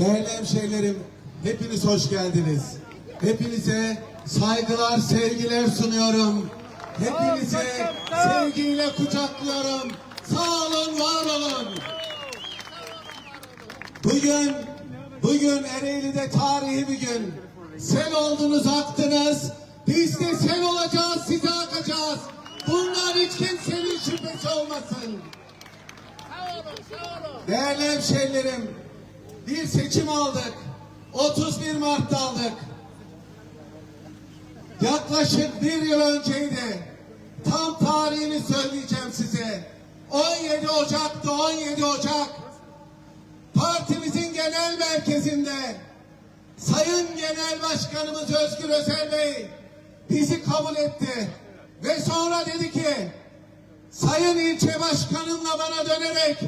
Değerli hemşehrilerim, hepiniz hoş geldiniz. Hepinize saygılar, sevgiler sunuyorum. Hepinize sevgiyle kucaklıyorum. Sağ olun, var olun. Bugün, bugün Ereğli'de tarihi bir gün. Sel oldunuz, aktınız. Biz de sel olacağız, size akacağız. Bunlar hiç kimsenin şüphesi olmasın. Değerli hemşehrilerim, bir seçim aldık. 31 Mart'ta aldık. Yaklaşık bir yıl önceydi. Tam tarihini söyleyeceğim size. 17 Ocak'tı 17 Ocak. Partimizin genel merkezinde Sayın Genel Başkanımız Özgür Özel Bey bizi kabul etti. Ve sonra dedi ki Sayın ilçe başkanımla bana dönerek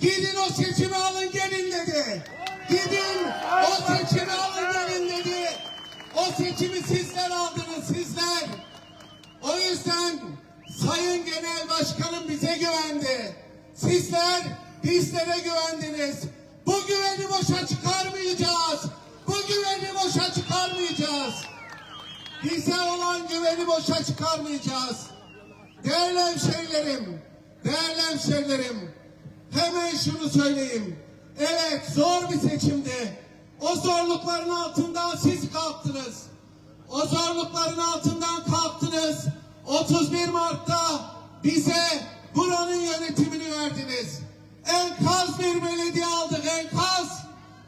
gidin o seçimi alın gelin dedi. Gidin o seçimi alın gelin dedi. O seçimi sizler aldınız sizler. O yüzden Sayın Genel Başkanım bize güvendi. Sizler bizlere güvendiniz. Bu güveni boşa çıkarmayacağız. Bu güveni boşa çıkarmayacağız. Bize olan güveni boşa çıkarmayacağız. Değerli hemşehrilerim, değerli hemşehrilerim, hemen şunu söyleyeyim. Evet zor bir seçimdi. O zorlukların altından siz kalktınız. O zorlukların altından kalktınız. 31 Mart'ta bize buranın yönetimini verdiniz. Enkaz bir belediye aldık, enkaz.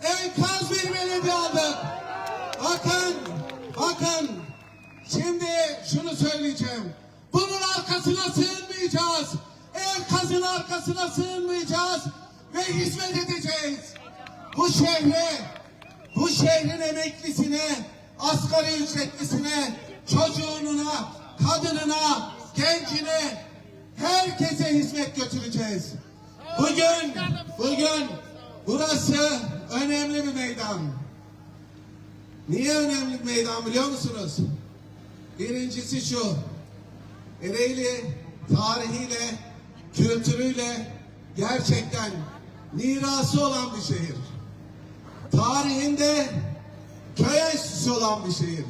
Enkaz bir belediye aldık. Bakın, bakın. Şimdi şunu söyleyeceğim. Bunun arkasına sığınmayacağız. Enkazın arkasına sığınmayacağız. Ve hizmet edeceğiz. Bu şehre, bu şehrin emeklisine, asgari ücretlisine, çocuğuna, kadınına, gencine, herkese hizmet götüreceğiz. Bugün, bugün burası önemli bir meydan. Niye önemli bir meydan biliyor musunuz? Birincisi şu, Ereğli tarihiyle, kültürüyle gerçekten mirası olan bir şehir. Tarihinde köy enstitüsü olan bir şehir.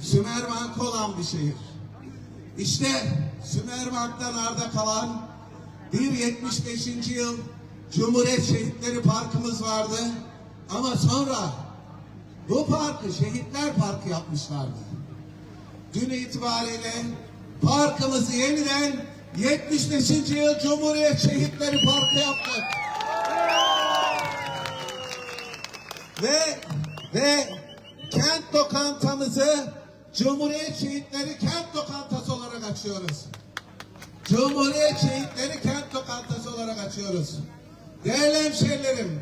Sümerbankı olan bir şehir. İşte Sümerbank'tan arda kalan bir 75. yıl Cumhuriyet Şehitleri Parkımız vardı. Ama sonra bu parkı Şehitler Parkı yapmışlardı. Dün itibariyle parkımızı yeniden 75. yıl Cumhuriyet Şehitleri Parkı yaptık. Ve ve kent lokantamızı Cumhuriyet Şehitleri Kent Lokantası olarak açıyoruz. Cumhuriyet Şehitleri Kent Lokantası olarak açıyoruz. Değerli hemşehrilerim,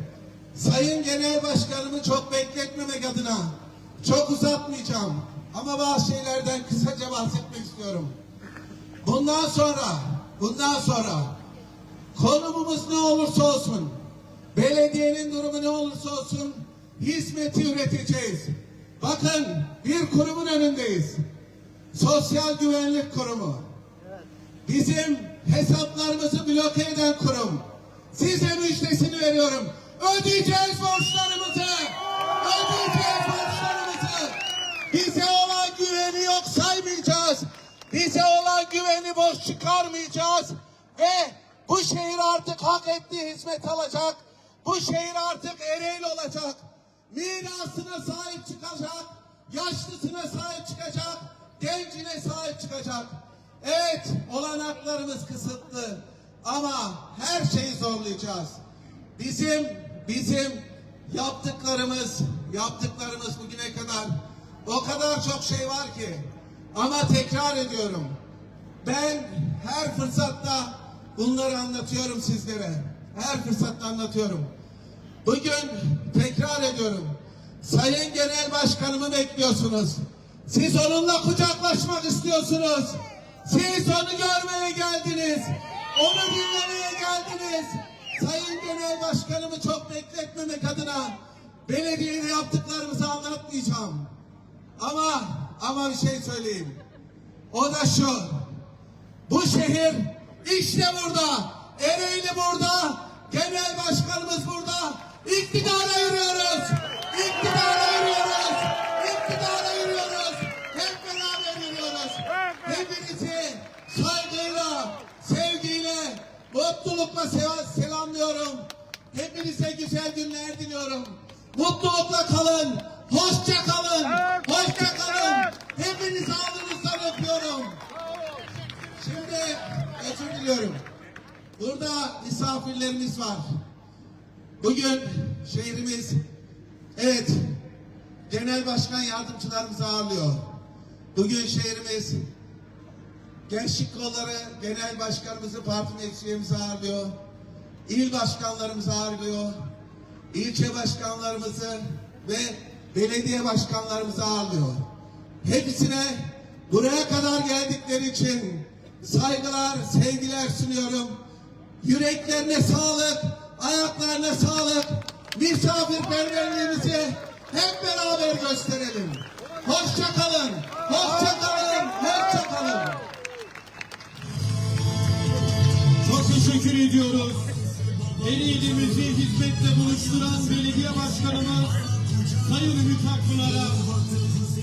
Sayın Genel Başkanımı çok bekletmemek adına çok uzatmayacağım. Ama bazı şeylerden kısaca bahsetmek istiyorum. Bundan sonra, bundan sonra konumumuz ne olursa olsun, belediyenin durumu ne olursa olsun hizmeti üreteceğiz. Bakın bir kurumun önündeyiz. Sosyal Güvenlik Kurumu. Bizim hesaplarımızı bloke eden kurum. Size müjdesini veriyorum. Ödeyeceğiz borçlarımızı. Ödeyeceğiz borçlarımızı. Bize olan güveni yok saymayacağız. Bize olan güveni boş çıkarmayacağız. Ve bu şehir artık hak ettiği hizmet alacak. Bu şehir artık Ereğli olacak. Mirasına sahip çıkacak. Yaşlısına sahip çıkacak. Gencine sahip çıkacak. Evet olanaklarımız kısıtlı. Ama her şeyi zorlayacağız. Bizim bizim yaptıklarımız yaptıklarımız bugüne kadar o kadar çok şey var ki ama tekrar ediyorum. Ben her fırsatta bunları anlatıyorum sizlere. Her fırsatta anlatıyorum. Bugün tekrar ediyorum. Sayın Genel Başkanımı bekliyorsunuz. Siz onunla kucaklaşmak istiyorsunuz. Siz onu görmeye geldiniz. Onu dinlemeye geldiniz. Sayın Genel Başkanımı çok bekletmemek adına belediyede yaptıklarımızı anlatmayacağım. Ama ama bir şey söyleyeyim. O da şu. Bu şehir işte burada. Ereğli burada. Genel başkanımız burada. İktidara yürüyoruz. İktidara yürüyoruz. İktidara yürüyoruz. Hep beraber yürüyoruz. Hepinizi saygıyla, sevgiyle, mutlulukla selamlıyorum. Hepinize güzel günler diliyorum. Mutlulukla kalın. Hoşça kalın. Hoşça kalın. Özür diliyorum. Burada misafirlerimiz var. Bugün şehrimiz evet genel başkan yardımcılarımızı ağırlıyor. Bugün şehrimiz Gençlik Kolları Genel Başkanımızı, parti meclisimizi ağırlıyor. İl başkanlarımızı ağırlıyor. ilçe başkanlarımızı ve belediye başkanlarımızı ağırlıyor. Hepsine buraya kadar geldikleri için saygılar, sevgiler sunuyorum. Yüreklerine sağlık, ayaklarına sağlık. Misafirperverliğimizi hep beraber gösterelim. Hoşça kalın, hoşça kalın, hoşça kalın. Çok teşekkür ediyoruz. Ereğli'mizi hizmetle buluşturan belediye başkanımız Sayın Ümit Akpınar'a